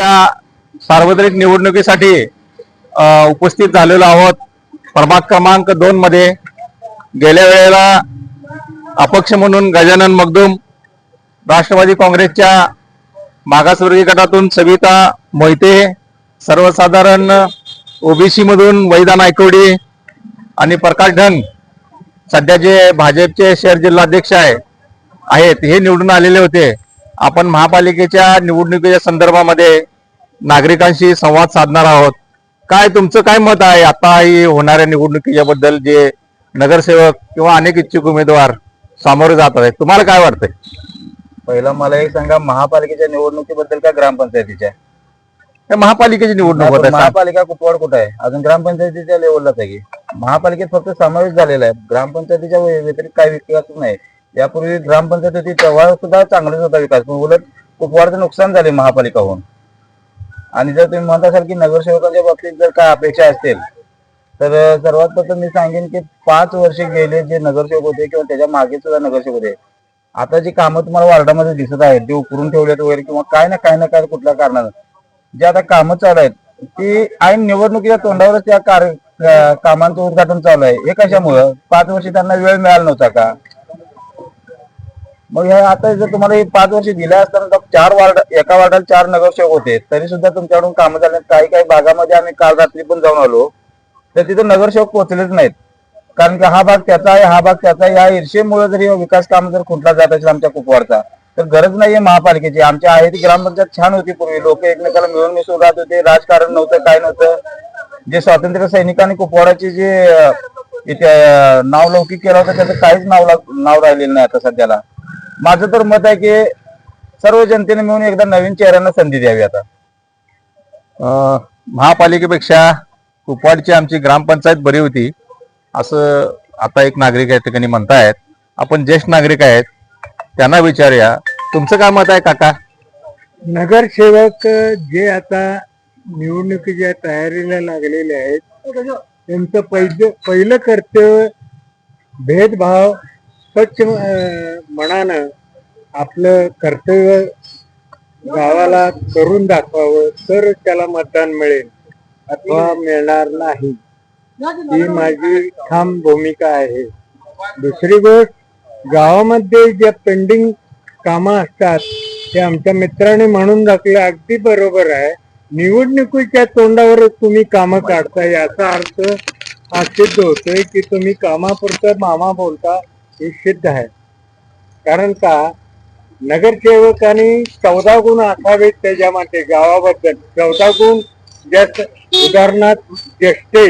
महापालिकेच्या सार्वत्रिक निवडणुकीसाठी उपस्थित झालेलो आहोत. प्रभाग क्रमांक दोन मध्ये गेल्या वेळेला अपक्ष म्हणून गजानन मगदूम राष्ट्रवादी काँग्रेसच्या मागासवर्गीय गटातून सविता मोहिते सर्वसाधारण ओबीसी मधून वैदा नायकवडी आणि प्रकाश ढन सध्या जे भाजपचे शहर जिल्हाध्यक्ष आहे आहेत हे निवडून आलेले होते. आपण महापालिकेच्या निवडणुकीच्या संदर्भामध्ये नागरिकांशी संवाद साधणार आहोत. काय तुमचं काय मत आहे? आता ही होणाऱ्या निवडणुकीच्या बद्दल जे नगरसेवक किंवा अनेक इच्छुक उमेदवार सामोरे जात आहेत तुम्हाला काय वाटतंय? पहिला मला एक सांगा महापालिकेच्या निवडणुकीबद्दल का ग्रामपंचायतीच्या? महापालिकेची निवडणूक होत आहे महापालिका कुपवाड कुठं आहे? अजून ग्रामपंचायतीच्या लेवललाच आहे की? महापालिकेत फक्त समावेश झालेला आहे. ग्रामपंचायतीच्या व्य- व्यतिरिक्त काही विकास नाही. यापूर्वी ग्रामपंचायती तेव्हा सुद्धा चांगलाच होता विकास पण उलट कुपवाडचं नुकसान झाले महापालिका होऊन आणि जर तुम्ही म्हणत असाल की नगरसेवकांच्या बाबतीत जर काय अपेक्षा असतील तर सर्वात प्रथम मी सांगेन की पाच वर्षे गेले जे नगरसेवक होते किंवा त्याच्यामागे सुद्धा नगरसेवक होते आता जी कामं तुम्हाला वार्डामध्ये दिसत आहेत ते उकरून ठेवलेत वगैरे किंवा काय ना काय ना काय कुठल्या कारणानं जे आता कामं चालू आहेत ती ऐन निवडणुकीच्या तोंडावरच त्या कार्य कामांचं उद्घाटन चालू आहे. हे कशामुळं? पाच वर्ष त्यांना वेळ मिळाला नव्हता का? मग हे आता जर तुम्हाला हे पाच वर्ष दिल्या असताना तर चार वार्ड एका वार्डाला चार नगरसेवक होते. तरी सुद्धा तुमच्याकडून कामं झाले काही काही भागामध्ये आम्ही काल रात्री पण जाऊन आलो. तर तिथे नगरसेवक पोहोचलेच नाहीत. कारण की हा भाग त्याचा आहे हा भाग त्याचा आहे. या ईर्षेमुळे जरी विकास काम जर खुटला जात असेल आमच्या कुपवाडचा तर गरज नाहीये महापालिकेची. आमच्या आहे ती ग्रामपंचायत छान होती पूर्वी. लोक एकमेकाला मिळून मिसळून राहत होते. राजकारण नव्हतं काय नव्हतं. जे स्वातंत्र्य सैनिकांनी कुपवाडाचे जे इथे नावलौकिक केलं होतं त्याचं काहीच नाव नाव राहिलेलं नाही आता सध्याला. माझं तर मत आहे की सर्व जनतेने मिळून एकदा नवीन चेहऱ्यांना संधी द्यावी आता. अं, महापालिकेपेक्षा कुपवाडची आमची ग्रामपंचायत बरी होती. असं आता एक नागरिक या ठिकाणी म्हणतायत. आपण ज्येष्ठ नागरिक आहेत त्यांना विचारूया. तुमचं काय मत आहे काका? नगरसेवक जे आता निवडणुकीच्या तयारीला लागलेले आहेत त्यांचं पहिलं पहिलं कर्तव्य भेदभाव स्वच्छ अं, मनानं आपलं कर्तव्य गावाला करून दाखवावं तर त्याला मतदान मिळेल अथवा मिळणार नाही. ही माझी ठाम भूमिका आहे. दुसरी गोष्ट गावामध्ये ज्या पेंडिंग कामं असतात ते आमच्या मित्राने म्हणून दाखले अगदी बरोबर आहे. निवडणुकीच्या तोंडावरच तुम्ही कामं काढता याचा अर्थ हा सिद्ध होतोय की तुम्ही कामापुरतं मामा बोलता हे सिद्ध आहे. कारण का? नगरसेवकांनी चौदा गुण असावेत त्याच्यामध्ये गावाबद्दल. चौदा गुण जस्ट उदाहरणात जस्टे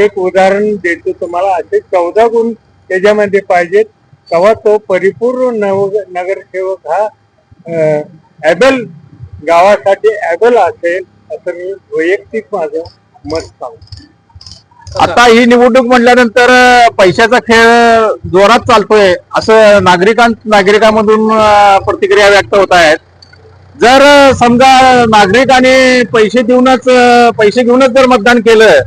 एक उदाहरण देतो तुम्हाला. असे चौदा गुण त्याच्यामध्ये पाहिजेत. तेव्हा तो परिपूर्ण नव नगरसेवक हा ॲबल गावासाठी ॲबल असेल असं मी वैयक्तिक माझं मत सांगतो. आता ही निवडणूक म्हटल्यानंतर पैशाचा खेळ जोरात चालतोय असं नागरिकां नागरिकांमधून प्रतिक्रिया व्यक्त होत आहेत. जर समजा नागरिकांनी पैसे देऊनच पैसे घेऊनच जर मतदान केलं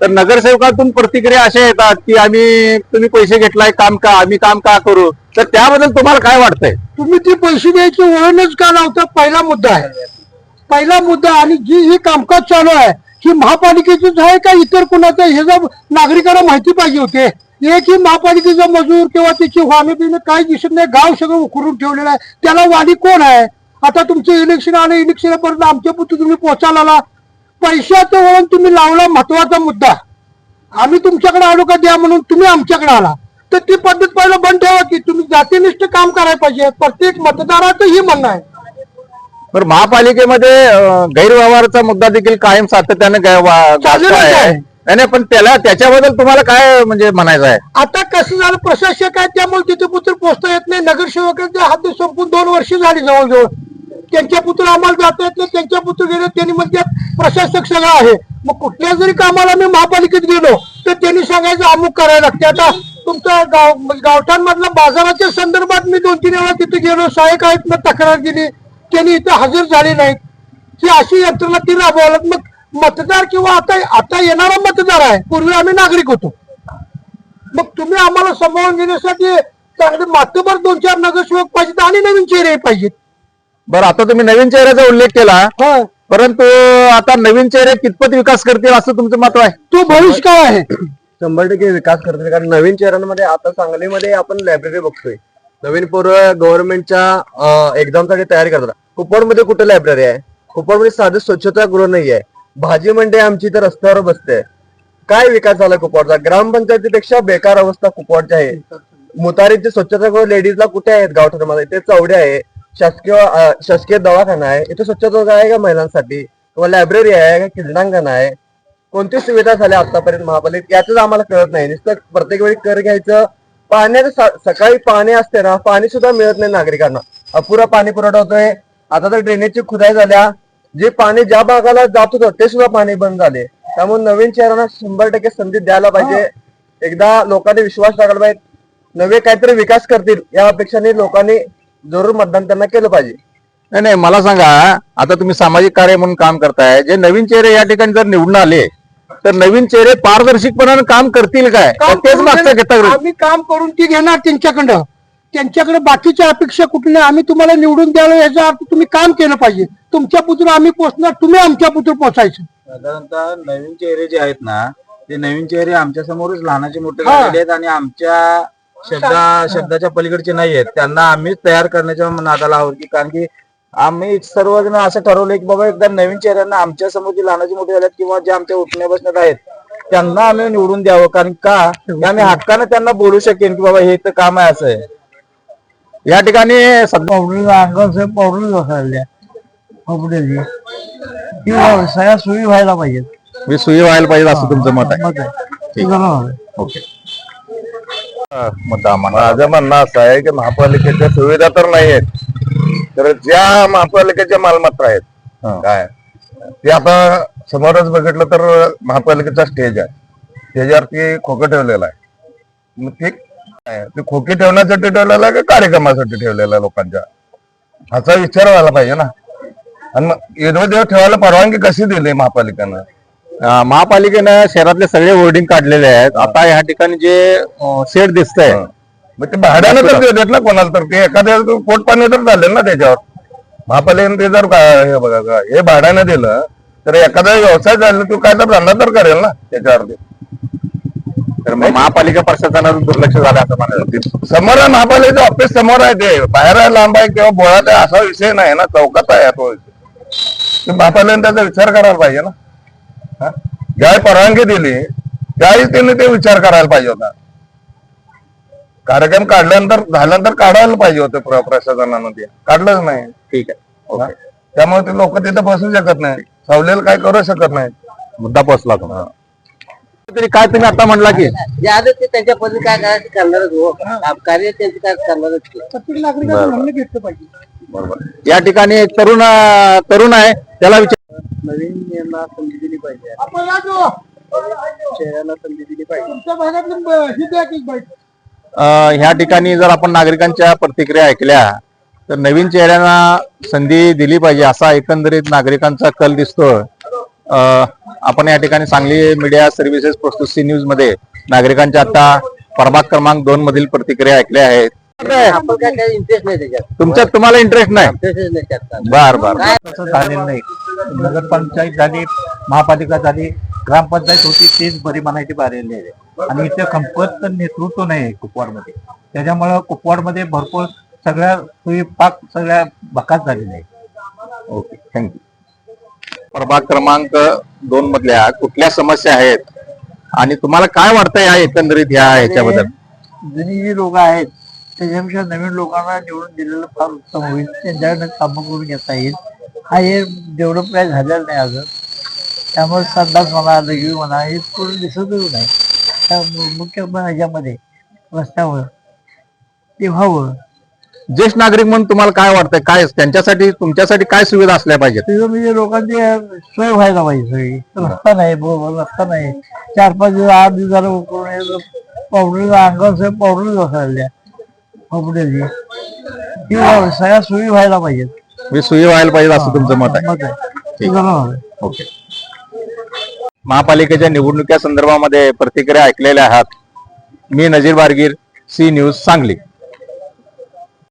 तर नगरसेवकातून प्रतिक्रिया अशा येतात की आम्ही तुम्ही पैसे घेतलाय काम का आम्ही काम का करू? तर त्याबद्दल तुम्हाला काय वाटतंय? तुम्ही ते पैसे द्यायचे वळणच का लावता पहिला मुद्दा आहे. पहिला मुद्दा आणि जी ही कामकाज चालू आहे ही महापालिकेचीच आहे का इतर कुणाचं हे जर नागरिकांना माहिती पाहिजे होते एक ही महापालिकेचा मजूर किंवा त्याची वाहने बिने काय दिसत नाही गाव सगळं उकरून ठेवलेलं आहे. त्याला वाली कोण आहे? आता तुमचं इलेक्शन आलं इलेक्शनपर्यंत आमच्या पुढे तुम्ही पोचायला आला. पैशाचं वळण तुम्ही लावला महत्त्वाचा मुद्दा. आम्ही तुमच्याकडे आलो का द्या म्हणून तुम्ही आमच्याकडे आला. तर ती पद्धत पहिलं बंद ठेवा की तुम्ही जातीनिष्ठ काम करायला पाहिजे. प्रत्येक मतदाराचं ही म्हणणं आहे. तर महापालिकेमध्ये गैरव्यवहाराचा मुद्दा देखील कायम सातत्याने. नाही पण त्याला त्याच्याबद्दल तुम्हाला काय म्हणजे म्हणायचं आहे? आता कसं झालं प्रशासक आहे त्यामुळे तिथे पुत्र पोचता येत नाही. नगरसेवकांचे हात संपून दोन वर्ष झाली जवळजवळ. त्यांच्या पुत्र आम्हाला जाता येत नाही त्यांच्या पुत्र गेले त्यांनी म्हणतात प्रशासक सगळं आहे. मग कुठल्या जरी कामाला मी महापालिकेत गेलो तर त्यांनी सांगायचं अमुक करायला लागते. आता तुमचा गाव गावठाणमधल्या बाजाराच्या संदर्भात मी दोन तीन वेळा तिथे गेलो सहाय्यक आहेत तक्रार दिली. त्यांनी इथं हजर झाले नाहीत. ही अशी यंत्रणा ती राबवायला मग मतदार किंवा आता आता येणारा मतदार आहे पूर्वी आम्ही नागरिक होतो. मग तुम्ही आम्हाला सांभाळून घेण्यासाठी चांगले मातबर दोन चार नगरसेवक पाहिजेत आणि नवीन चेहरे पाहिजेत. बरं आता तुम्ही नवीन चेहऱ्याचा उल्लेख केला. हा. परंतु आता नवीन चेहरे कितपत विकास करतील असं तुमचं मत आहे? तो भविष्य आहे? शंभर टक्के विकास करतील कारण नवीन चेहऱ्यांमध्ये आता सांगलीमध्ये आपण लायब्ररी बघतोय. नवीन पोरं गव्हर्नमेंटच्या एक्झामसाठी तयारी करतात. कुपवाडमध्ये कुठे लायब्ररी आहे? कुपवाडमध्ये साधं स्वच्छतागृह नाही आहे. भाजी मंडई आमची तर रस्त्यावर बसते. काय विकास झाला कुपवाडचा? ग्रामपंचायतीपेक्षा बेकार अवस्था कुपवाडची आहे. मुतारीचे स्वच्छतागृह लेडीजला कुठे आहेत? गावठाणामध्ये ते चौडे आहे. शासकीय शासकीय दवाखाना आहे. इथे स्वच्छता आहे का महिलांसाठी? किंवा लायब्ररी आहे का क्रीडांगण आहे? कोणती सुविधा झाल्या आतापर्यंत महापालिकेत? याच आम्हाला कळत नाही. नुसतं प्रत्येक वेळी कर घ्यायचं. पाण्याचं सकाळी पाणी असते ना पाणी सुद्धा मिळत नाही नागरिकांना. अपुरा पाणी पुरवठा होतोय. आता तर ड्रेनेजची खुदाई झाल्या. जे पाणी ज्या भागाला जात होतं ते सुद्धा पाणी बंद झाले. त्यामुळे नवीन शहरांना शंभर टक्के संधी द्यायला पाहिजे. एकदा लोकांनी विश्वास टाकायला पाहिजे. नवे काहीतरी विकास करतील या अपेक्षाने लोकांनी जरूर मतदान त्यांना केलं पाहिजे. नाही नाही मला सांगा आता तुम्ही सामाजिक कार्य म्हणून काम करताय. जे नवीन चेहरे या ठिकाणी जर निवडून आले तर नवीन चेहरे पारदर्शकपणाने काम करतील काय? तेच मागचं घेता आम्ही काम करून ती घेणार त्यांच्याकडं. त्यांच्याकडे बाकीच्या अपेक्षा कुठल्या. आम्ही तुम्हाला निवडून द्यायला याचा अर्थ तुम्ही काम केलं पाहिजे. तुमच्या पुत्र आम्ही पोचणार तुम्ही आमच्या पुत्र पोचायचं साधारणतः नवीन चेहरे जे आहेत ना ते नवीन चेहरे आमच्या समोरच लहानाचे मोठे हा. झालेले आहेत आणि आमच्या शब्दा शब्दाच्या पलीकडचे नाही आहेत. त्यांना आम्हीच तयार करण्याच्या नादाला आहोत की कारण की आम्ही सर्वजण असं ठरवलंय की बाबा एकदा नवीन चेहऱ्यांना आमच्यासमोर जे लहानाचे मोठे झालेत किंवा जे आमच्या उठण्या बसण्यात आहेत त्यांना आम्ही निवडून द्यावं. कारण का? की आम्ही हक्कानं त्यांना बोलू शकेन की बाबा हे तर काम आहे असं आहे. या ठिकाणी सध्या पावडर किंवा सगळ्या सोयी व्हायला पाहिजेत. मी सुई व्हायला पाहिजे असं तुमचं मत आहे. आहे. ओके. माझं म्हणणं असं आहे की महापालिकेच्या सुविधा तर नाही आहेत तर ज्या महापालिकेच्या मालमत्ता आहेत काय? ते आता समोरच बघितलं तर महापालिकेचा स्टेज आहे. स्टेजवरती खोकं ठेवलेलं आहे. मग ते आहे? ते खोके ठेवण्यासाठी ठेवलेलं आहे का कार्यक्रमासाठी ठेवलेलं आहे लोकांच्या? ह्याचा विचार व्हायला पाहिजे ना. आणि मग एरवी देव ठेवायला परवानगी कशी दिली महापालिकेनं? अं, महापालिकेनं शहरातले सगळे होर्डिंग काढलेले आहेत. आता या ठिकाणी जे सेट दिसतंय. मग ते भाड्यानं तर देतात ना कोणाला तर. ते एखाद्या पोट पाणी तर झालं ना त्याच्यावर. महापालिकेने ते जर का- हे बघा का हे भाड्यानं दिलं तर एखादा व्यवसाय झाला तो काय तर धंदा तर करेल ना त्याच्यावरती. तर मग महापालिका प्रशासनाचं दुर्लक्ष झालं असं म्हणायचं. समोर आहे महापालिकेचं ऑफिस समोर आहे ते. बाहेर आहे लांब आहे किंवा बोळात आहे असा विषय नाही ना. चौकात आहे तो महापालिकेने त्याचा विचार करायला पाहिजे ना? ज्यावेळी परवानगी दिली त्यावेळी त्यांनी ते विचार करायला पाहिजे होता. कार्यक्रम काढल्यानंतर झाल्यानंतर काढायला पाहिजे होते प्र- प्रशासनानं ते. काढलंच नाही. ठीक आहे? त्यामुळे ते लोक तिथे बसू शकत नाही सावलेलं काय करू शकत नाही मुद्दा पोहोचला तुम्हाला. तरी काय तुम्ही आता म्हणला की? जे आलं ते त्यांच्या पद्धती काय करायचं करणारच हो. कार्य त्यांचं काय करणारच. प्रत्येक नागरिकाचं म्हणणं घेतलं पाहिजे. बरोबर. या ठिकाणी एक तरुण अं, तरुण आहे त्याला विचार नवीन यांना संधी दिली पाहिजे. चेहऱ्याला संधी दिली पाहिजे. तुमच्या भागातलं अं, ह्या ठिकाणी जर आपण नागरिकांच्या प्रतिक्रिया ऐकल्या तर नवीन चेहऱ्यांना संधी दिली पाहिजे असा एकंदरीत नागरिकांचा कल दिसतो अं, आपण या ठिकाणी सांगली मीडिया सर्व्हिसेस प्रस्तुत सी न्यूजमध्ये नागरिकांच्या आता प्रभाग क्रमांक दोन मधील प्रतिक्रिया ऐकल्या आहेत. तुमच्यात तुम्हाला इंटरेस्ट नाही? बर बर झालेलं नाही. नगरपंचायत झाली महापालिका झाली ग्रामपंचायत होती तेच बरी म्हणायची बारेली आहे. आणि इथे खंपत नेतृत्व नाही कुपवाडमध्ये. त्याच्यामुळं कुपवाडमध्ये भरपूर सगळ्या सोयी पाक सगळ्या बकास झालेल्या आहेत. ओके थँक्यू प्रभाग क्रमांक दोन मधल्या कुठल्या समस्या आहेत? आणि तुम्हाला काय वाटतं या एकंदरीत या ह्याच्याबद्दल? जुनी जी लोक आहेत त्याच्यापेक्षा नवीन लोकांना निवडून दिलेलं फार उत्तम होईल. त्यांच्याकडनं कामं करून घेता येईल. हा हे डेव्हलप काय झालेलं नाही अजून. त्यामुळे संडास म्हणा लघवी म्हणा हे पूर्ण दिसतच नाही. त्या मुख्य ह्याच्यामध्ये रस्त्यावर ते व्हावं ज्येष्ठ नागरिक म्हणून तुम्हाला काय वाटतंय? काय त्यांच्यासाठी तुमच्यासाठी काय सुविधा असल्या पाहिजेत? तिथं म्हणजे लोकांची सोय व्हायला पाहिजे सोयी रस्ता नाही बरोबर रस्ता नाही. चार पाच दिवस आठ दिवस झालं करून पावडर अंगावर पावडर बसायला कपड्याची. किंवा सगळ्या सोयी व्हायला पाहिजेत. मी सुई व्हायला पाहिजे असं तुमचं मत आहे. मत हवं. ओके. महापालिकेच्या निवडणुकीच्या संदर्भामध्ये प्रतिक्रिया ऐकलेल्या आहात. मी नजीर बारगीर सी न्यूज सांगली.